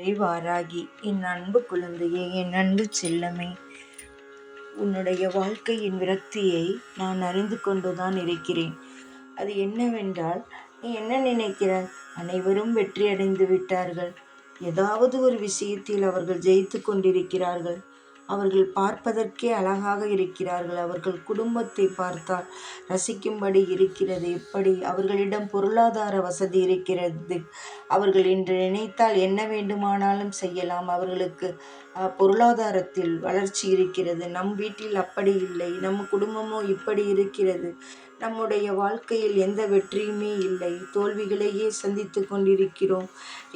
வாராகி என் அன்பு குழந்தையே என் அன்பு செல்லமே. உன்னுடைய வாழ்க்கையின் விரக்தியை நான் அறிந்து கொண்டுதான் இருக்கிறேன். அது என்னவென்றால் நீ என்ன நினைக்கிறாய்? அனைவரும் வெற்றி அடைந்து விட்டார்கள். ஏதாவது ஒரு விஷயத்தில் அவர்கள் ஜெயித்து கொண்டிருக்கிறார்கள். அவர்கள் பார்ப்பதற்கே அழகாக இருக்கிறார்கள். அவர்கள் குடும்பத்தை பார்த்தால் ரசிக்கும்படி இருக்கிறது. எப்படி அவர்களிடம் பொருளாதார வசதி இருக்கிறது. அவர்கள் இன்று நினைத்தால் என்ன வேண்டுமானாலும் செய்யலாம். அவர்களுக்கு பொருளாதாரத்தில் வளர்ச்சி இருக்கிறது. நம் வீட்டில் அப்படி இல்லை. நம் குடும்பமோ இப்படி இருக்கிறது. நம்முடைய வாழ்க்கையில் எந்த வெற்றியுமே இல்லை. தோல்விகளையே சந்தித்து கொண்டிருக்கிறோம்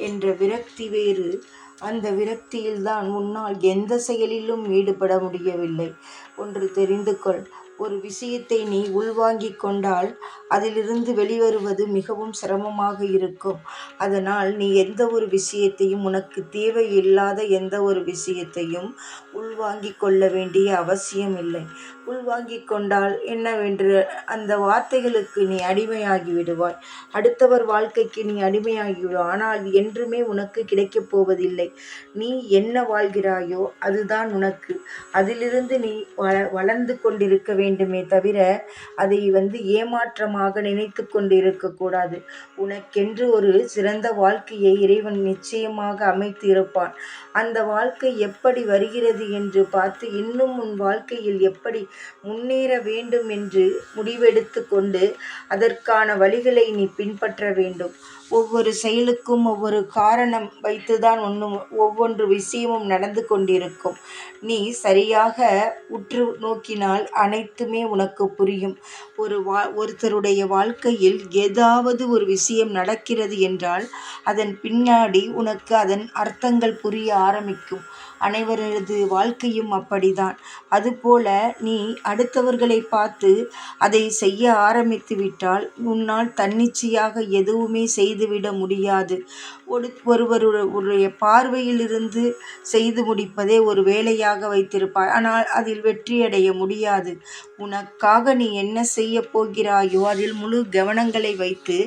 என்ற விரக்தி வேறு அந்த விரக்தியில்தான் உன்னால் எந்த செயலிலும் ஈடுபட முடியவில்லை. ஒன்று தெரிந்து கொள். ஒரு விஷயத்தை நீ உள்வாங்கிக் கொண்டால் அதிலிருந்து வெளிவருவது மிகவும் சிரமமாக இருக்கும். அதனால் நீ எந்த ஒரு விஷயத்தையும் உனக்கு தேவையில்லாத எந்த ஒரு விஷயத்தையும் உள்வாங்கிக் கொள்ள வேண்டிய அவசியம் இல்லை உள்வாங்கிக் கொண்டால் என்னவென்று அந்த வார்த்தைகளுக்கு நீ அடிமையாகி விடுவாய். அடுத்தவர் வாழ்க்கைக்கு நீ அடிமையாகி விடுவாய் ஆனால் என்றுமே உனக்கு கிடைக்கப் போவதில்லை. நீ என்ன வாழ்கிறாயோ அதுதான் உனக்கு. அதிலிருந்து நீ வள வளர்ந்து கொண்டிருக்க வேண்டும் வேண்டுமே தவிர அதை வந்து ஏமாற்றமாக நினைத்து கொண்டு இருக்கக்கூடாது உனக்கென்று ஒரு சிறந்த வாழ்க்கையை இறைவன் நிச்சயமாக அமைத்து இருப்பான் அந்த வாழ்க்கை எப்படி வருகிறது என்று பார்த்து இன்னும் உன் வாழ்க்கையில் எப்படி முன்னேற வேண்டும் என்று முடிவெடுத்து கொண்டு அதற்கான வழிகளை நீ பின்பற்ற வேண்டும். ஒவ்வொரு செயலுக்கும் ஒவ்வொரு காரணம் வைத்துதான் ஒன்றும் ஒவ்வொன்று விஷயமும் நடந்து கொண்டிருக்கும். நீ சரியாக உற்று நோக்கினால் அனைத்துமே உனக்கு புரியும். ஒரு வா ஒருத்தருடைய வாழ்க்கையில் ஏதாவது ஒரு விஷயம் நடக்கிறது என்றால் அதன் பின்னாடி உனக்கு அதன் அர்த்தங்கள் புரிய ஆரம்பிக்கும். அனைவரது வாழ்க்கையும் அப்படிதான் அதுபோல நீ அடுத்தவர்களை பார்த்து அதை செய்ய ஆரம்பித்து விட்டால் உன்னால் தன்னிச்சையாக எதுவுமே செய்துவிட முடியாது. ஒரு ஒருவருடைய பார்வையிலிருந்து செய்து முடிப்பதே ஒரு வேலையாக வைத்திருப்பாய். ஆனால் அதில் வெற்றியடைய முடியாது. உனக்காக நீ என்ன செய்ய போகிறாயோ அதில் முழு கவனங்களை வைத்து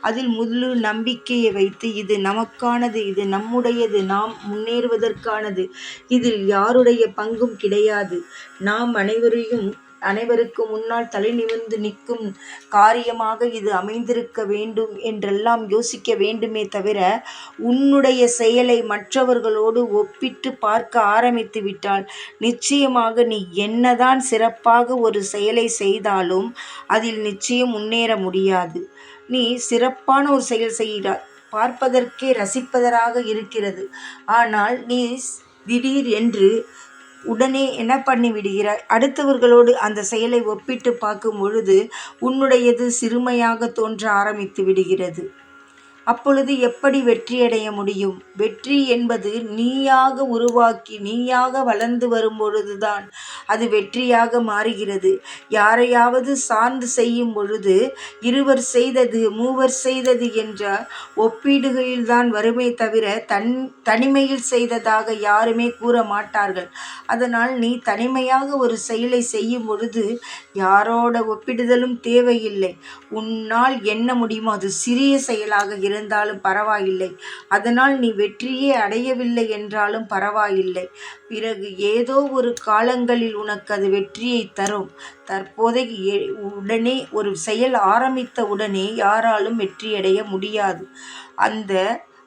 அதில் முழு நம்பிக்கையை வைத்து இது நமக்கானது இது நம்முடையது நாம் முன்னேறுவதற்கானது இதில் யாருடைய பங்கும் கிடையாது. நாம் அனைவரையும் அனைவருக்கு முன்னால் தலை நிமிர்ந்து நிற்கும் காரியமாக இது அமைந்திருக்க வேண்டும் என்றெல்லாம் யோசிக்க வேண்டுமே தவிர உன்னுடைய செயலை மற்றவர்களோடு ஒப்பிட்டு பார்க்க ஆரம்பித்து விட்டால் நிச்சயமாக நீ என்னதான் சிறப்பாக ஒரு செயலை செய்தாலும் அதில் நிச்சயம் முன்னேற முடியாது. நீ சிறப்பான ஒரு செயல் செய்கிறாய் பார்ப்பதற்கே ரசிப்பதராக இருக்கிறது. ஆனால் நீ திடீர் என்று உடனே என்ன பண்ணிவிடுகிறாய்? அடுத்தவர்களோடு அந்த செயலை ஒப்பிட்டு பார்க்கும் பொழுது உன்னுடையது சிறுமையாக தோன்ற ஆரம்பித்து விடுகிறது. அப்பொழுது எப்படி வெற்றியடைய முடியும்? வெற்றி என்பது நீயாக உருவாக்கி நீயாக வளர்ந்து வரும்பொழுதுதான் அது வெற்றியாக மாறுகிறது. யாரையாவது சார்ந்து செய்யும் பொழுது இருவர் செய்தது மூவர் செய்தது என்ற ஒப்பீடுகளில்தான் வருமே தவிர தன் தனிமையில் செய்ததாக யாருமே கூற மாட்டார்கள். அதனால் நீ தனிமையாக ஒரு செயலை செய்யும் பொழுது யாரோட ஒப்பிடுதலும் தேவையில்லை. உன்னால் என்ன முடியுமோ அது சிறிய செயலாக இருந்தாலும் பரவாயில்லை. அதனால் நீ வெற்றியே அடையவில்லை என்றாலும் பரவாயில்லை. பிறகு ஏதோ ஒரு காலங்களில் உனக்கு அது வெற்றியை தரும். தற்போதைக்கு உடனே ஒரு செயல் ஆரம்பித்த உடனே யாராலும் வெற்றியடைய முடியாது. அந்த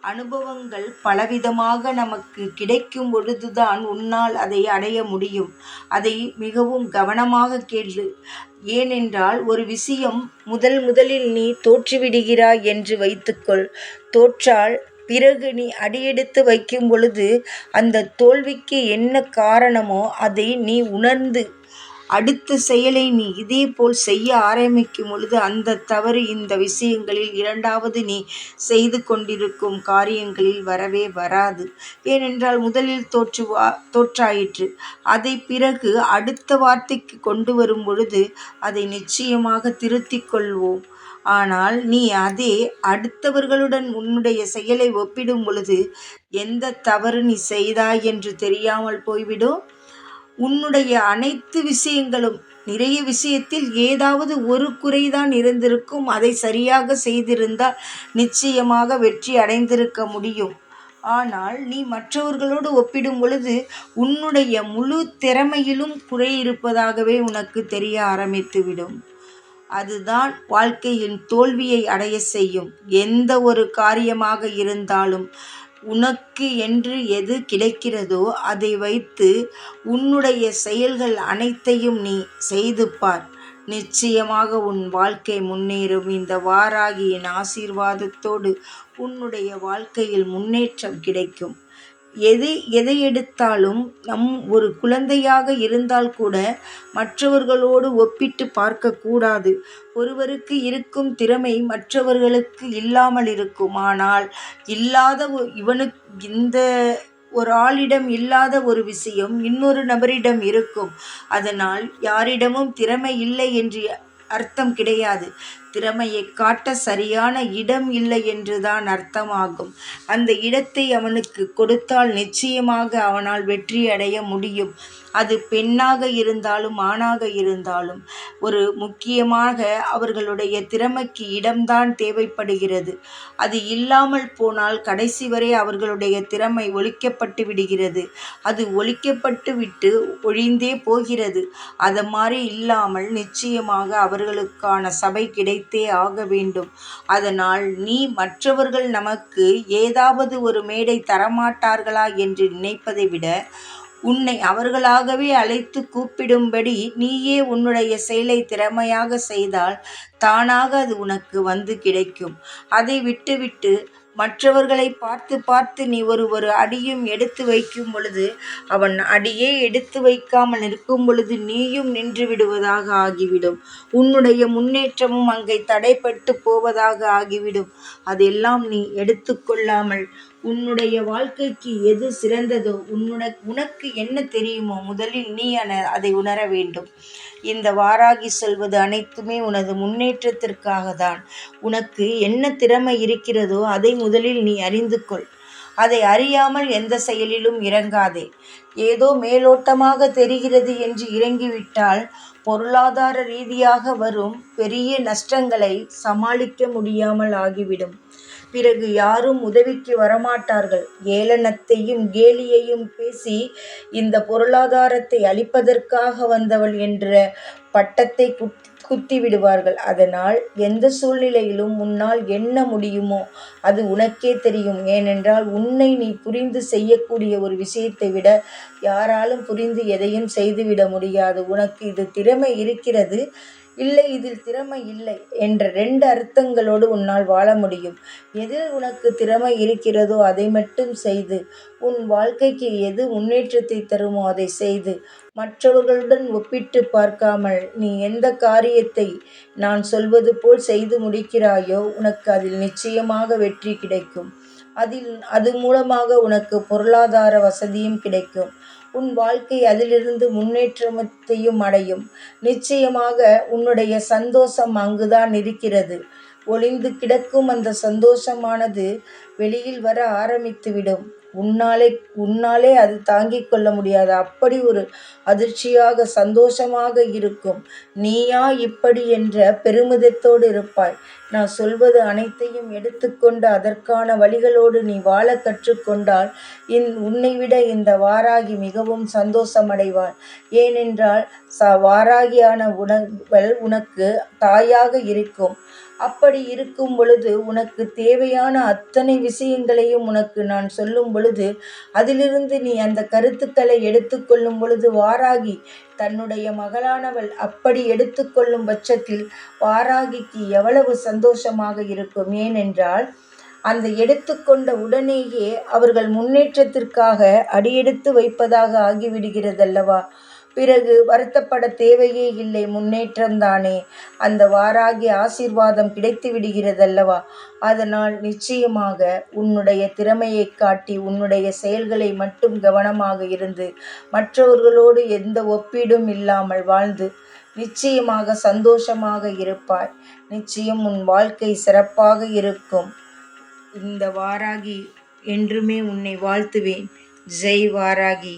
அனுபவங்கள் பலவிதமாக நமக்கு கிடைக்கும் பொழுதுதான் உன்னால் அதை அடைய முடியும். அதை மிகவும் கவனமாக கேளு. ஏனென்றால் ஒரு விஷயம் முதல் முதலில் நீ தோற்றுவிடுகிறாய் என்று வைத்துக்கொள். தோற்றால் பிறகு நீ அடியெடுத்து வைக்கும் பொழுது அந்த தோல்விக்கு என்ன காரணமோ அதை நீ உணர்ந்து அடுத்த செயலை நீ இதேபோல் செய்ய ஆரம்பிக்கும் பொழுது அந்த தவறு இந்த விஷயங்களில் இரண்டாவது நீ செய்து கொண்டிருக்கும் காரியங்களில் வரவே வராது. ஏனென்றால் முதலில் தோற்று வா தோற்றாயிற்று. அதை பிறகு அடுத்த வார்த்தைக்கு கொண்டு வரும் பொழுது அதை நிச்சயமாக திருத்திக் கொள்வோம். ஆனால் நீ அதே அடுத்தவர்களுடன் உன்னுடைய செயலை ஒப்பிடும் பொழுது எந்த தவறு நீ செய்தாய் என்று தெரியாமல் போய்விடும்? உன்னுடைய அனைத்து விஷயங்களும் நிறைய விஷயத்தில் ஏதாவது ஒரு குறைதான் இருந்திருக்கும். அதை சரியாக செய்திருந்தால் நிச்சயமாக வெற்றி அடைந்திருக்க முடியும். ஆனால் நீ மற்றவர்களோடு ஒப்பிடும் பொழுது உன்னுடைய முழு திறமையிலும் குறை இருப்பதாகவே உனக்கு தெரிய ஆரம்பித்துவிடும். அதுதான் வாழ்க்கையின் தோல்வியை அடைய செய்யும். எந்த ஒரு காரியமாக இருந்தாலும் உனக்கு என்று எது கிடைக்கிறதோ அதை வைத்து உன்னுடைய செயல்கள் அனைத்தையும் நீ செய்து பார். நிச்சயமாக உன் வாழ்க்கை முன்னேறும். இந்த வாராகியின் ஆசீர்வாதத்தோடு உன்னுடைய வாழ்க்கையில் முன்னேற்றம் கிடைக்கும். எது எதை எடுத்தாலும் நம் ஒரு குழந்தையாக இருந்தால் கூட மற்றவர்களோடு ஒப்பிட்டு பார்க்கக்கூடாது ஒருவருக்கு இருக்கும் திறமை மற்றவர்களுக்கு இல்லாமல் இருக்கும். ஆனால் இல்லாத இவனுக்கு இந்த ஒரு ஆளிடம் இல்லாத ஒரு விஷயம் இன்னொரு நபரிடம் இருக்கும். அதனால் யாரிடமும் திறமை இல்லை என்று அர்த்தம் கிடையாது. திறமையை காட்ட சரியான இடம் இல்லை என்றுதான் அர்த்தமாகும். அந்த இடத்தை அவனுக்கு கொடுத்தால் நிச்சயமாக அவனால் வெற்றி அடைய முடியும். அது பெண்ணாக இருந்தாலும் ஆணாக இருந்தாலும். ஒரு முக்கியமாக அவர்களுடைய திறமைக்கு இடம்தான் தேவைப்படுகிறது. அது இல்லாமல் போனால் கடைசி வரை அவர்களுடைய திறமை ஒழிக்கப்பட்டு விடுகிறது. அது ஒழிக்கப்பட்டு விட்டு ஒழிந்தே போகிறது. அது மாதிரி இல்லாமல் நிச்சயமாக அவர்களுக்கான சபை வைத்தே ஆக வேண்டும். அதனால் நீ மற்றவர்கள் நமக்கு ஏதாவது ஒரு மேடை தரமாட்டார்களா என்று நினைப்பதை விட உன்னை அவர்களாகவே அழைத்து கூப்பிடும்படி நீயே உன்னுடைய செயலை திறமையாக செய்தால் தானாக அது உனக்கு வந்து கிடைக்கும். அதை விட்டுவிட்டு மற்றவர்களை பார்த்து பார்த்து நீ ஒரு ஒரு அடியும் எடுத்து வைக்கும் பொழுது அவன் அடியே எடுத்து வைக்காமல் நிற்கும் பொழுது நீயும் நின்று விடுவதாக ஆகிவிடும். உன்னுடைய முன்னேற்றமும் அங்கே தடைப்பட்டு போவதாக ஆகிவிடும். அதெல்லாம் நீ எடுத்துக்கொள்ளாமல் உன்னுடைய வாழ்க்கைக்கு எது சிறந்ததோ? உன்னுட உனக்கு என்ன தெரியுமோ? முதலில் நீ அதை உணர வேண்டும். இந்த வாராகி சொல்வது அனைத்துமே உனது முன்னேற்றத்திற்காக தான் உனக்கு என்ன திறமை இருக்கிறதோ அதை முதலில் நீ அறிந்து கொள். அதை அறியாமல் எந்த செயலிலும் இறங்காதே. ஏதோ மேலோட்டமாக தெரிகிறது என்று இறங்கிவிட்டால் பொருளாதார ரீதியாக வரும் பெரிய நஷ்டங்களை சமாளிக்க முடியாமல் ஆகிவிடும். பிறகு யாரும் உதவிக்கு வரமாட்டார்கள். ஏளனத்தையும் கேலியையும் பேசி இந்த பொருளாதாரத்தை அளிப்பதற்காக வந்தவள் என்ற பட்டத்தை குத்தி விடுவார்கள் அதனால் எந்த சூழ்நிலையிலும் உன்னால் என்ன முடியுமோ அது உனக்கே தெரியும். ஏனென்றால் உன்னை நீ புரிந்து செய்யக்கூடிய ஒரு விஷயத்தை விட யாராலும் புரிந்து எதையும் செய்துவிட முடியாது. உனக்கு இது திறமை இருக்கிறது. இல்லை இதில் திறமை இல்லை என்ற ரெண்டு அர்த்தங்களோடு உன்னால் வாழ முடியும். எதில் உனக்கு திறமை இருக்கிறதோ அதை மட்டும் செய்து உன் வாழ்க்கைக்கு எது முன்னேற்றத்தை தருமோ அதை செய்து மற்றவர்களுடன் ஒப்பிட்டு பார்க்காமல் நீ எந்த காரியத்தை நான் சொல்வது போல் செய்து முடிக்கிறாயோ உனக்கு அதில் நிச்சயமாக வெற்றி கிடைக்கும். அதில் அது மூலமாக உனக்கு பொருளாதார வசதியும் கிடைக்கும். உன் வாழ்க்கை அதிலிருந்து முன்னேற்றத்தையும் அடையும். நிச்சயமாக உன்னுடைய சந்தோஷம் அங்குதான் இருக்கிறது. ஒளிந்து கிடக்கும் அந்த சந்தோஷமானது வெளியில் வர ஆரம்பித்துவிடும். உன்னாலே உன்னாலே அது தாங்கிக் கொள்ள முடியாது. அப்படி ஒரு அதிர்ச்சியாக சந்தோஷமாக இருக்கும். நீயா இப்படி என்ற பெருமிதத்தோடு இருப்பாய். நான் சொல்வது அனைத்தையும் எடுத்துக்கொண்டு அதற்கான வழிகளோடு நீ வாழ கற்றுக்கொண்டால் இன் உன்னை விட இந்த வாராகி மிகவும் சந்தோஷமடைவாள். ஏனென்றால் ச வாராகியான உணவுகள் உனக்கு தாயாக இருக்கும். அப்படி இருக்கும் பொழுது உனக்கு தேவையான அத்தனை விஷயங்களையும் உனக்கு நான் சொல்லும் பொழுது அதிலிருந்து நீ அந்த கருத்துக்களை எடுத்துக்கொள்ளும் பொழுது வாராகி தன்னுடைய மகளானவள் அப்படி எடுத்துக்கொள்ளும் பட்சத்தில் வாராகிக்கு எவ்வளவு சந்தோஷமாக இருக்கும்? ஏனென்றால் அந்த எடுத்துக்கொண்ட உடனேயே அவர்கள் முன்னேற்றத்திற்காக அடியெடுத்து வைப்பதாக ஆகிவிடுகிறதல்லவா? பிறகு வருத்தப்பட தேவையே இல்லை முன்னேற்றம்தானே. அந்த வாராகி ஆசீர்வாதம் கிடைத்து விடுகிறதல்லவா? அதனால் நிச்சயமாக உன்னுடைய திறமையை காட்டி உன்னுடைய செயல்களை மட்டும் கவனமாக இருந்து மற்றவர்களோடு எந்த ஒப்பீடும் இல்லாமல் வாழ்ந்து நிச்சயமாக சந்தோஷமாக இருப்பாய். நிச்சயம் உன் வாழ்க்கை சிறப்பாக இருக்கும். இந்த வாராகி என்றுமே உன்னை வாழ்த்துவேன். ஜெய் வாராகி.